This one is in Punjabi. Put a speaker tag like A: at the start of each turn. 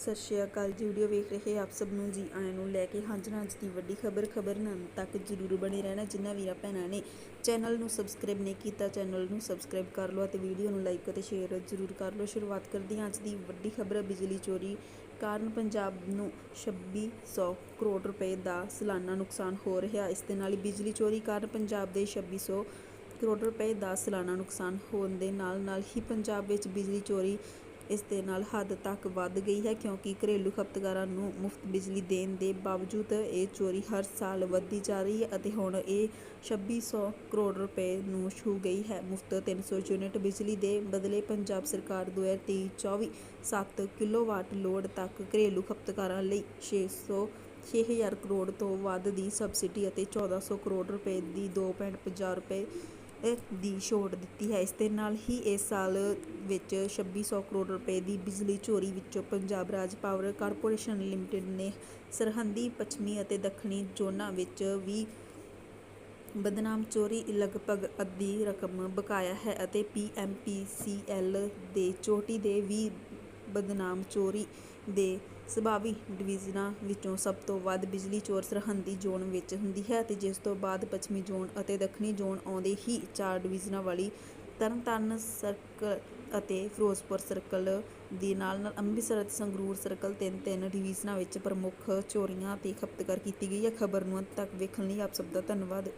A: ਸਤਿ ਸ਼੍ਰੀ ਅਕਾਲ ਜੀ। ਵੀਡੀਓ ਵੇਖ ਰਹੇ ਆਪ ਸਭ ਨੂੰ ਜੀ ਆਇਆਂ ਨੂੰ ਲੈ ਕੇ ਹਾਂਜੀ ਹਾਂ ਅੱਜ ਦੀ ਵੱਡੀ ਖਬਰ ਖਬਰ ਨਾਲ ਤੱਕ ਜਰੂਰ ਬਣੇ ਰਹਿਣਾ ਜਿਨ੍ਹਾਂ ਵੀਰਾਂ ਭੈਣਾਂ ਨੇ ਚੈਨਲ ਨੂੰ ਸਬਸਕ੍ਰਾਈਬ ਨਹੀਂ ਕੀਤਾ, ਚੈਨਲ ਨੂੰ ਸਬਸਕ੍ਰਾਈਬ ਕਰ ਲਓ ਅਤੇ ਵੀਡੀਓ ਨੂੰ ਲਾਈਕ ਅਤੇ ਸ਼ੇਅਰ ਜਰੂਰ ਕਰ ਲਓ। ਸ਼ੁਰੂਆਤ ਕਰਦੇ ਹਾਂ ਅੱਜ ਦੀ ਵੱਡੀ ਖਬਰ, ਬਿਜਲੀ ਚੋਰੀ ਕਾਰਨ ਪੰਜਾਬ ਨੂੰ 2600 ਕਰੋੜ ਰੁਪਏ ਦਾ ਸਾਲਾਨਾ ਨੁਕਸਾਨ ਹੋ ਰਿਹਾ। ਇਸ ਦੇ ਨਾਲ ਹੀ ਬਿਜਲੀ ਚੋਰੀ ਕਾਰਨ ਪੰਜਾਬ ਦੇ 2600 ਕਰੋੜ ਰੁਪਏ ਦਾ ਸਾਲਾਨਾ ਨੁਕਸਾਨ ਹੋਣ ਦੇ ਨਾਲ ਨਾਲ ਹੀ ਪੰਜਾਬ ਵਿੱਚ ਬਿਜਲੀ ਚੋਰੀ ਇਸ ਦੇ ਨਾਲ ਹੱਦ ਤੱਕ ਵੱਧ ਗਈ ਹੈ ਕਿਉਂਕਿ ਘਰੇਲੂ ਖਪਤਕਾਰਾਂ ਨੂੰ ਮੁਫਤ ਬਿਜਲੀ ਦੇਣ ਦੇ ਬਾਵਜੂਦ ਇਹ ਚੋਰੀ ਹਰ ਸਾਲ ਵੱਧਦੀ ਜਾ ਰਹੀ ਹੈ ਅਤੇ ਹੁਣ ਇਹ 2600 ਕਰੋੜ ਰੁਪਏ ਨੂੰ ਛੂ ਗਈ ਹੈ। ਮੁਫਤ 300 ਯੂਨਿਟ ਬਿਜਲੀ ਦੇ ਬਦਲੇ ਪੰਜਾਬ ਸਰਕਾਰ 2023-24 7 ਕਿਲੋਵਾਟ ਲੋਡ ਤੱਕ ਘਰੇਲੂ ਖਪਤਕਾਰਾਂ ਲਈ 600 6000 ਕਰੋੜ ਤੋਂ ਵੱਧ ਦੀ ਸਬਸਿਡੀ ਅਤੇ 1400 ਕਰੋੜ ਰੁਪਏ ਦੀ 2.50 ਰੁਪਏ ਦੀ ਛੋਟ ਦਿੱਤੀ ਹੈ। ਇਸ ਦੇ ਨਾਲ ਹੀ ਇਸ ਸਾਲ ਵਿੱਚ 2600 ਕਰੋੜ ਰੁਪਏ ਦੀ ਬਿਜਲੀ ਚੋਰੀ ਵਿੱਚੋਂ Punjab Raj power corporation limited ਨੇ ਸਰਹੱਦੀ, ਪੱਛਮੀ ਅਤੇ ਦੱਖਣੀ ਜ਼ੋਨਾਂ ਵਿੱਚ ਵੀ ਬਦਨਾਮ ਚੋਰੀ ਲਗਭਗ ਅੱਧੀ ਰਕਮ ਬਕਾਇਆ ਹੈ ਅਤੇ ਪੀਐਮਪੀਸੀਐਲ ਦੇ ਚੋਟੀ ਦੇ ਵੀ ਬਦਨਾਮ ਚੋਰੀ ਦੇ ਸੁਭਾਵੀ ਡਿਵੀਜ਼ਨਾਂ ਵਿੱਚੋਂ ਸਭ ਤੋਂ ਵੱਧ ਬਿਜਲੀ ਚੋਰ ਸਰਹੰਦੀ ਜ਼ੋਨ ਵਿੱਚ ਹੁੰਦੀ ਹੈ ਅਤੇ ਜਿਸ ਤੋਂ ਬਾਅਦ ਪੱਛਮੀ ਜ਼ੋਨ ਅਤੇ ਦੱਖਣੀ ਜ਼ੋਨ ਆਉਂਦੇ ਹੀ ਚਾਰ ਡਿਵੀਜ਼ਨਾਂ ਵਾਲੀ ਤਰਨਤਾਰਨ ਸਰਕਲ ਅਤੇ ਫਿਰੋਜ਼ਪੁਰ ਸਰਕਲ ਦੇ ਨਾਲ ਨਾਲ ਅੰਮ੍ਰਿਤਸਰ ਅਤੇ ਸੰਗਰੂਰ ਸਰਕਲ ਤਿੰਨ ਤਿੰਨ ਡਿਵੀਜ਼ਨਾਂ ਵਿੱਚ ਪ੍ਰਮੁੱਖ ਚੋਰੀਆਂ ਤੇ ਖਪਤਕਾਰ ਕੀਤੀ ਗਈ ਹੈ। ਖਬਰ ਨੂੰ ਅੰਤ ਤੱਕ ਵੇਖਣ ਲਈ ਆਪ ਸਭ ਦਾ ਧੰਨਵਾਦ।